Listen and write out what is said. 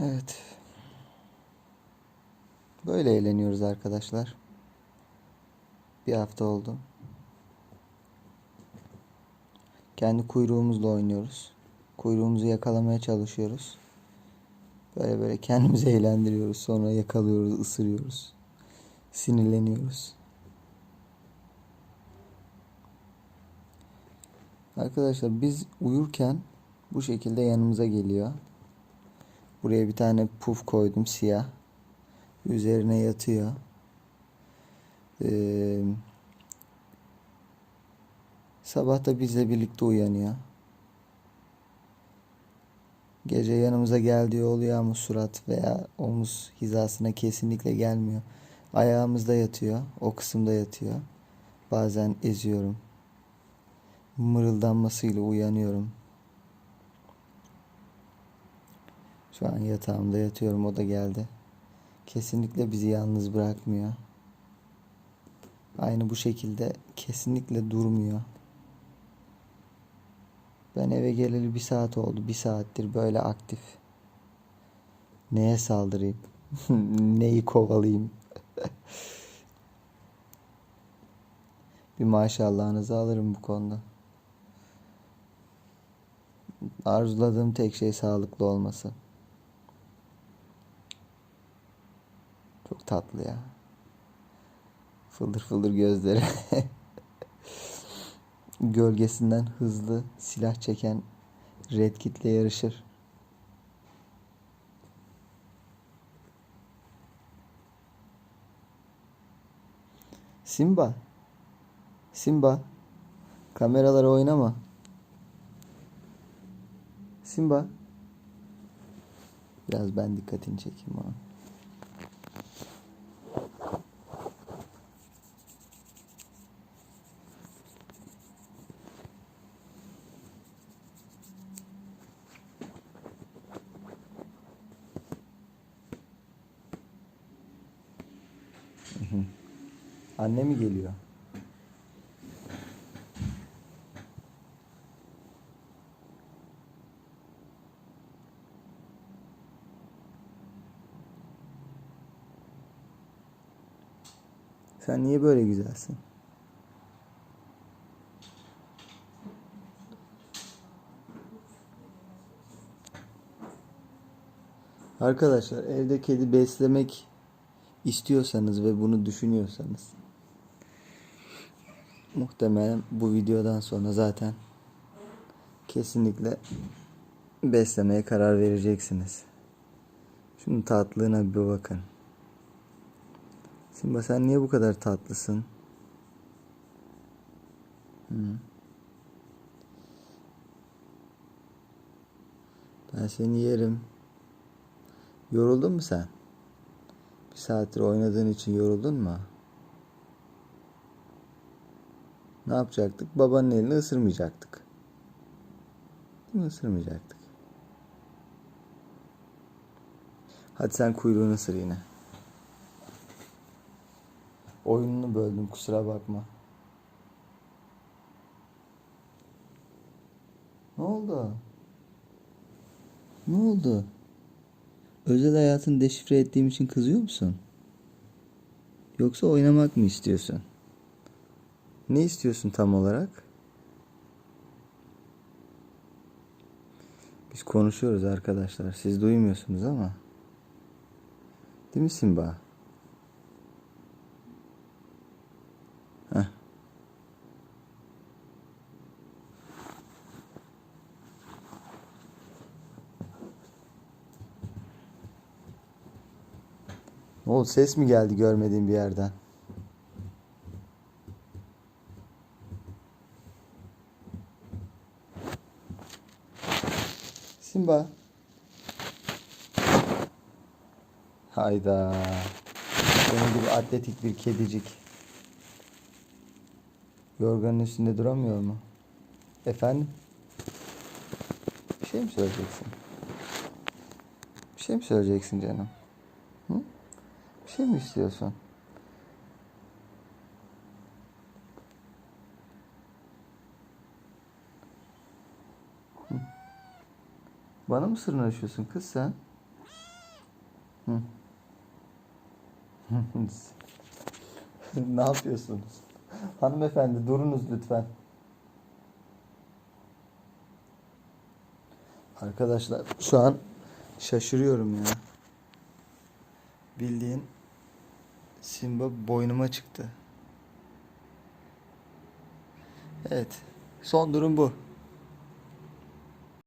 Evet. Böyle eğleniyoruz arkadaşlar. Bir hafta oldu. Kendi kuyruğumuzla oynuyoruz. Kuyruğumuzu yakalamaya çalışıyoruz. Böyle böyle kendimizi eğlendiriyoruz. Sonra yakalıyoruz, ısırıyoruz. Sinirleniyoruz. Arkadaşlar biz uyurken bu şekilde yanımıza geliyor. Buraya bir tane puf koydum siyah. Üzerine yatıyor. Ee, sabah da bizle birlikte uyanıyor. Gece yanımıza geldiği oluyor ama surat veya omuz hizasına kesinlikle gelmiyor. Ayağımızda yatıyor. O kısımda yatıyor. Bazen eziyorum. Mırıldanmasıyla uyanıyorum. Şu an yatağımda yatıyorum. O da geldi. Kesinlikle bizi yalnız bırakmıyor. Aynı bu şekilde kesinlikle durmuyor. Ben eve geleli bir saat oldu. Bir saattir böyle aktif. Neye saldırayım? Neyi kovalayayım? bir maşallahınızı alırım bu konuda. Arzuladığım tek şey sağlıklı olması. Çok tatlı ya. Fıldır fıldır gözleri. Gölgesinden hızlı silah çeken Red Kit'le yarışır. Simba. Simba. Kameralara oynama. Simba. Biraz ben dikkatini çekeyim ona. Anne mi geliyor? Sen niye böyle güzelsin? Arkadaşlar evde kedi beslemek istiyorsanız ve bunu düşünüyorsanız muhtemelen bu videodan sonra zaten kesinlikle beslemeye karar vereceksiniz. Şunun tatlılığına bir bakın. Simba sen niye bu kadar tatlısın? Hı. Ben seni yerim. Yoruldun mu sen? Bir saattir oynadığın için yoruldun mu? Ne yapacaktık? Babanın elini ısırmayacaktık. Değil mi? Isırmayacaktık. Hadi sen kuyruğunu ısır yine. Oyununu böldüm kusura bakma. Ne oldu? Ne oldu? Özel hayatını deşifre ettiğim için kızıyor musun? Yoksa oynamak mı istiyorsun? Ne istiyorsun tam olarak? Biz konuşuyoruz arkadaşlar. Siz duymuyorsunuz ama. Değil mi Simba? Heh. Ne oldu? Ses mi geldi görmediğim bir yerden? Simba. Hayda. Senin gibi atletik bir kedicik. Yorganın üstünde duramıyor mu? Efendim? Bir şey mi söyleyeceksin? Bir şey mi söyleyeceksin canım? Hı? Bir şey mi istiyorsun? Bana mı sırnaşıyorsun kız sen? ne yapıyorsunuz? Hanımefendi durunuz lütfen. Arkadaşlar şu an şaşırıyorum ya. Bildiğin Simba boynuma çıktı. Evet. Son durum bu.